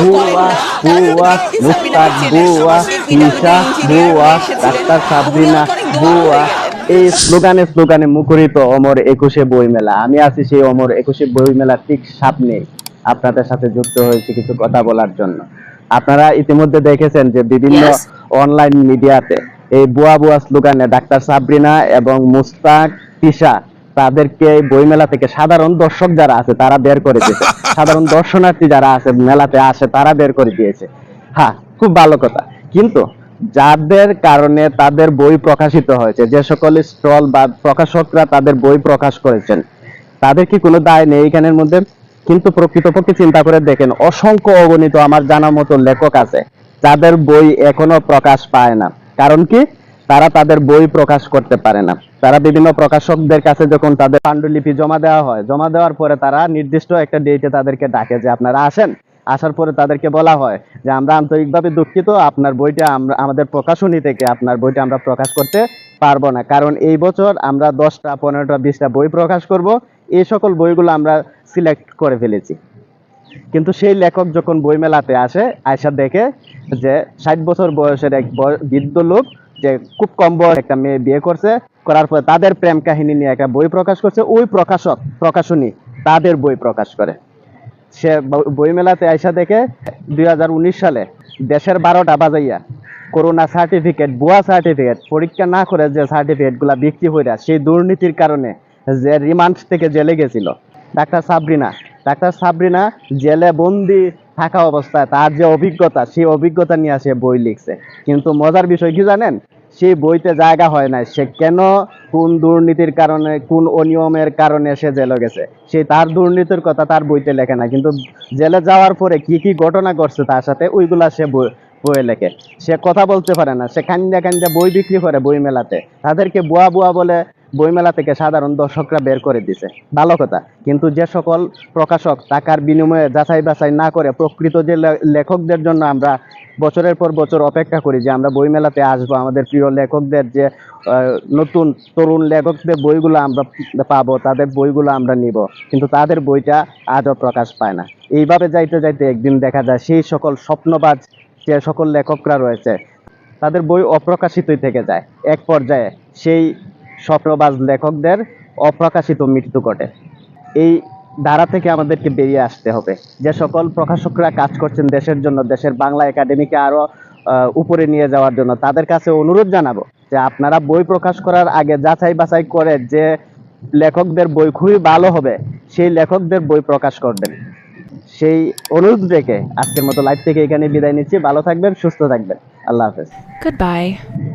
বুয়া বুয়া মুস্তাক বুয়া ঈশা বুয়া ডাক্তার সাবরিনা বুয়া এই স্লোগানে স্লোগানে মুখরিত অমর একুশে বই মেলা আমি আছি সেই অমর একুশে বই মেলার ঠিক সামনে আপনাদের সাথে যুক্ত হয়েছে কিছু কথা বলার জন্য। আপনারা ইতিমধ্যে দেখেছেন যে বিভিন্ন. অনলাইন মিডিয়াতে এই বুয়া বুয়া স্লোগানে ডাক্তার সাবরিনা এবং মুস্তাক তিশা তাদেরকে এই বইমেলা থেকে সাধারণ দর্শক যারা আছে তারা বের করে দিয়েছে। সাধারণ দর্শনার্থী যারা আছে মেলাতে আসে তারা বের করে দিয়েছে। হ্যাঁ খুব ভালো কথা। কিন্তু যাদের কারণে তাদের বই প্রকাশিত হয়েছে যে সকল স্টল বা প্রকাশকরা তাদের বই প্রকাশ করেছেন তাদের কি কোনো দায় নেই এখানের মধ্যে? কিন্তু প্রকৃতপক্ষে চিন্তা করে দেখেন অসংখ্য অগণিত আমার জানার মতো লেখক আছে যাদের বই এখনও প্রকাশ পায় না। কারণ কি? তারা তাদের বই প্রকাশ করতে পারে না। তারা বিভিন্ন প্রকাশকদের কাছে যখন তাদের পাণ্ডুলিপি জমা দেওয়া হয়, জমা দেওয়ার পরে তারা নির্দিষ্ট একটা ডেটে তাদেরকে ডাকে যে, আপনারা আসেন। আসার পরে তাদেরকে বলা হয় যে, আমরা আন্তরিকভাবে দুঃখিত, আপনার বইটা আমরা, আমাদের প্রকাশনী থেকে আপনার বইটা আমরা প্রকাশ করতে পারব না। কারণ এই বছর আমরা দশটা, পনেরোটা, বিশটা বই প্রকাশ করব। এই সকল বইগুলো আমরা সিলেক্ট করে ফেলেছি। কিন্তু সেই লেখক যখন বইমেলাতে আসে, আয়সা দেখে যে, ষাট বছর বয়সের এক বৃদ্ধ লোক যে খুব কম বয়স একটা মেয়ে বিয়ে করছে, করার পরে তাদের প্রেম কাহিনী নিয়ে একটা বই প্রকাশ করছে। ওই প্রকাশক, প্রকাশনী তাদের বই প্রকাশ করে। সে ব- বইমেলাতে আইসা দেখে দুই হাজার উনিশ সালে দেশের বারোটা বাজাইয়া করোনা সার্টিফিকেট ভুয়া সার্টিফিকেট পরীক্ষা না করে যে সার্টিফিকেটগুলা বিক্রি হইয়া সেই দুর্নীতির কারণে যে রিমান্ড থেকে জেলে গেছিল। ডাক্তার সাবরিনা ডাক্তার সাবরিনা জেলে বন্দি থাকা অবস্থায় তার যে অভিজ্ঞতা, সেই অভিজ্ঞতা নিয়ে সে বই লিখছে। কিন্তু মজার বিষয় কি জানেন? সেই বইতে জায়গা হয় না সে কেন, কোন দুর্নীতির কারণে, কোন অনিয়মের কারণে সে জেলে গেছে? সে তার দুর্নীতির কথা তার বইতে লেখে না কিন্তু জেলে যাওয়ার পরে কি কি ঘটনা ঘটছে তার সাথে, ওইগুলা সে বই- বইয়ে লেখে। সে কথা বলতে পারে না। সে কান্দা কান্দা বই বিক্রি করে বই মেলাতে তাদেরকে বুয়া বুয়া বলে বইমেলা থেকে সাধারণ দর্শকরা বের করে দিছে। ভালো কথা, কিন্তু যে সকল প্রকাশক টাকার বিনিময়ে যাচাই বাছাই না করে প্রকৃত যে লেখকদের জন্য আমরা বছরের পর বছর অপেক্ষা করি যে আমরা বইমেলাতে আসব, আমাদের প্রিয় লেখকদের যে নতুন তরুণ লেখকদের বইগুলো আমরা পাবো, তাদের বইগুলো আমরা নিব, কিন্তু তাদের বইটা আজও প্রকাশ পায় না। এইভাবে যাইতে যাইতে একদিন দেখা যায় সেই সকল স্বপ্নবাজ, যে সকল লেখকরা রয়েছে, তাদের বই অপ্রকাশিতই থেকে যায়। এক পর্যায়ে সেই স্বপ্নবাজ লেখকদের অপ্রকাশিত মৃত্যু ঘটে। এই ধারা থেকে আমাদেরকে বেরিয়ে আসতে হবে। যে সকল প্রকাশকরা কাজ করছেন দেশের জন্য দেশের বাংলা একাডেমিকে আরও আহ, উপরে নিয়ে যাওয়ার জন্য তাদের কাছে অনুরোধ জানাব যে আপনারা বই প্রকাশ করার আগে যাচাই বাছাই করে যে লেখকদের বই খুবই ভালো হবে সেই লেখকদের বই প্রকাশ করবেন। সেই অনুরোধ রেখে আজকের মতো লাইভ থেকে এখানে বিদায় নিচ্ছি। ভালো থাকবেন সুস্থ থাকবেন। আল্লাহ হাফেজ। Goodbye.